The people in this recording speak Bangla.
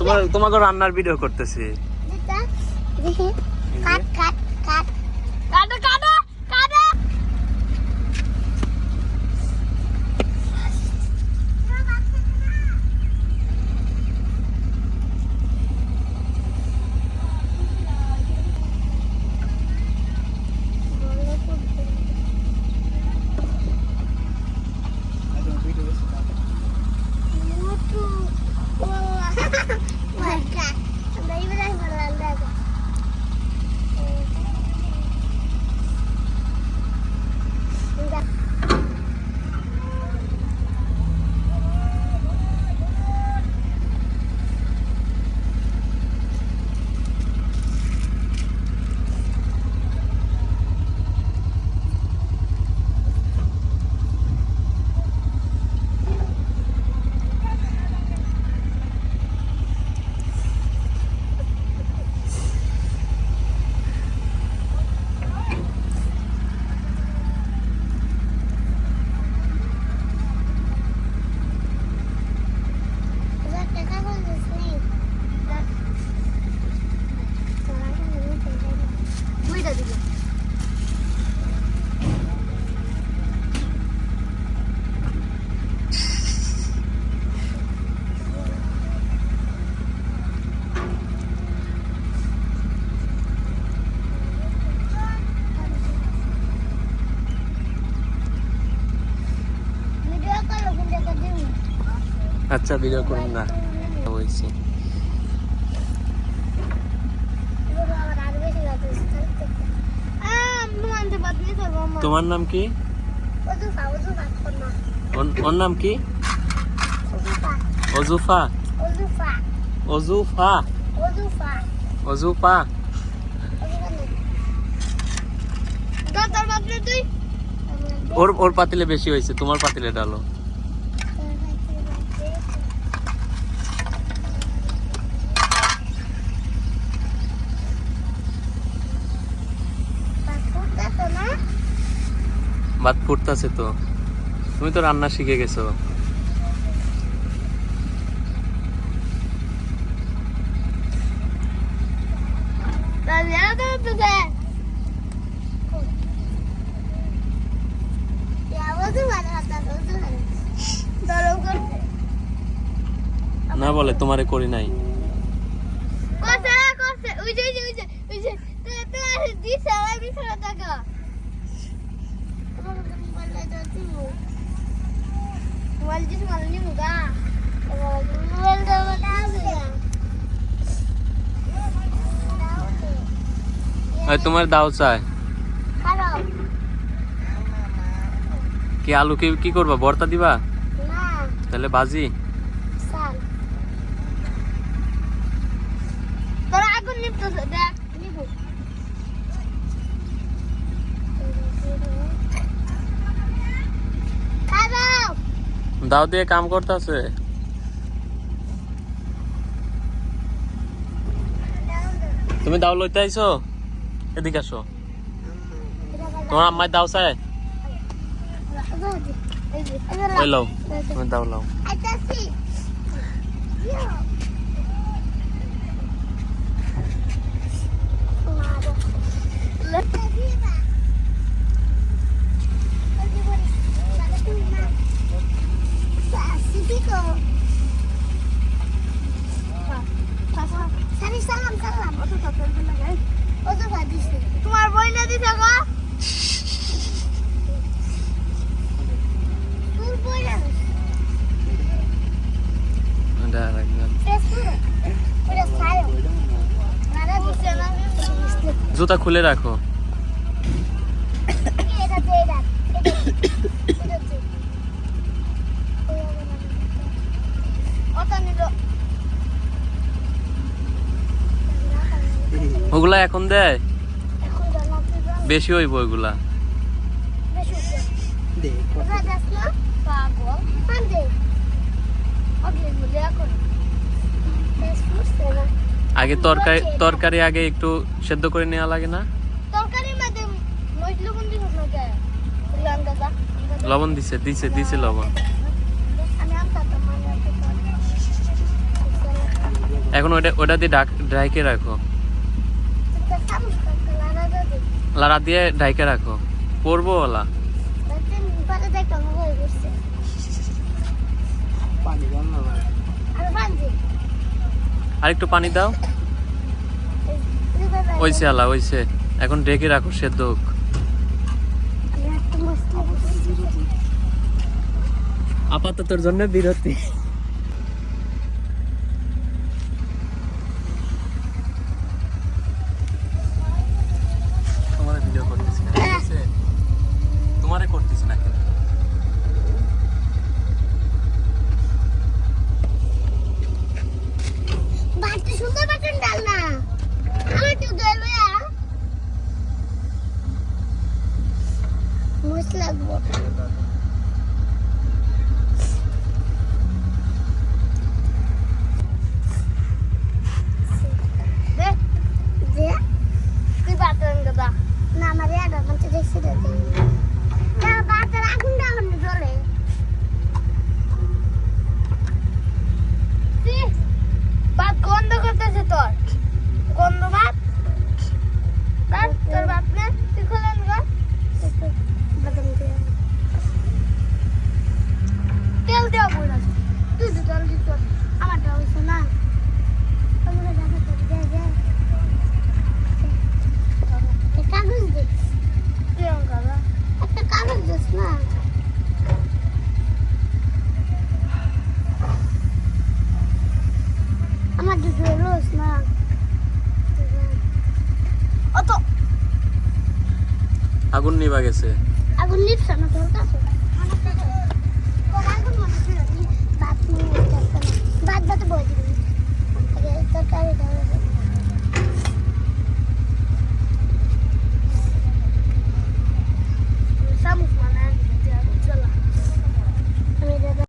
তোমার তোমাকে রান্নার ভিডিও করতেছি। আচ্ছা ভিডিও করুন না। বলছি তোমার নাম কি? ওর- ওর নাম কি? অজুফা। অজুফা। অজুফা। ওর ওর পাতিলে বেশি হয়েছে তোমার পাতিলে ডালো ভাত ফুটতাছে তো তুমি তো রান্না শিখে গেছো না বলে তোমারে করি নাই Waldi malni muga. Waldi muga. আর তোমার দাও চাই। কি আলু কি কি করবা? ভর্তা দিবা? তাহলে তোরা আগুন দেখ। দাও দিয়ে কাম করতেছে। তুমি দাও লইতে আইছো? এদিকে আসো। তোমার আম্মাই দাও চাই। ওই লও তুমি দাও লও। জুতা খুলে রাখো। ওগুলা এখন দেয়? বেশি হইব ওইগুলা। আগে তরকারি তরকারি আগে একটু সেদ্ধ করে নেওয়া লাগে না? লবণ দিছে দিছে দিছে লবণ। এখন ওটা ওটা দিয়ে ড্রাইকে রাখো। লাড়া দিয়ে ঢাইকে রাখো। পড়ব ওলা। আরেকটু পানি দাও। ওইছে আলা ওইছে। এখন ডেকে রাখো, সেদ্ধ হোক। আপাতত তোর জন্য বিরতি। নিবা গেছে। আগুন নিবছে না তোর কাছে?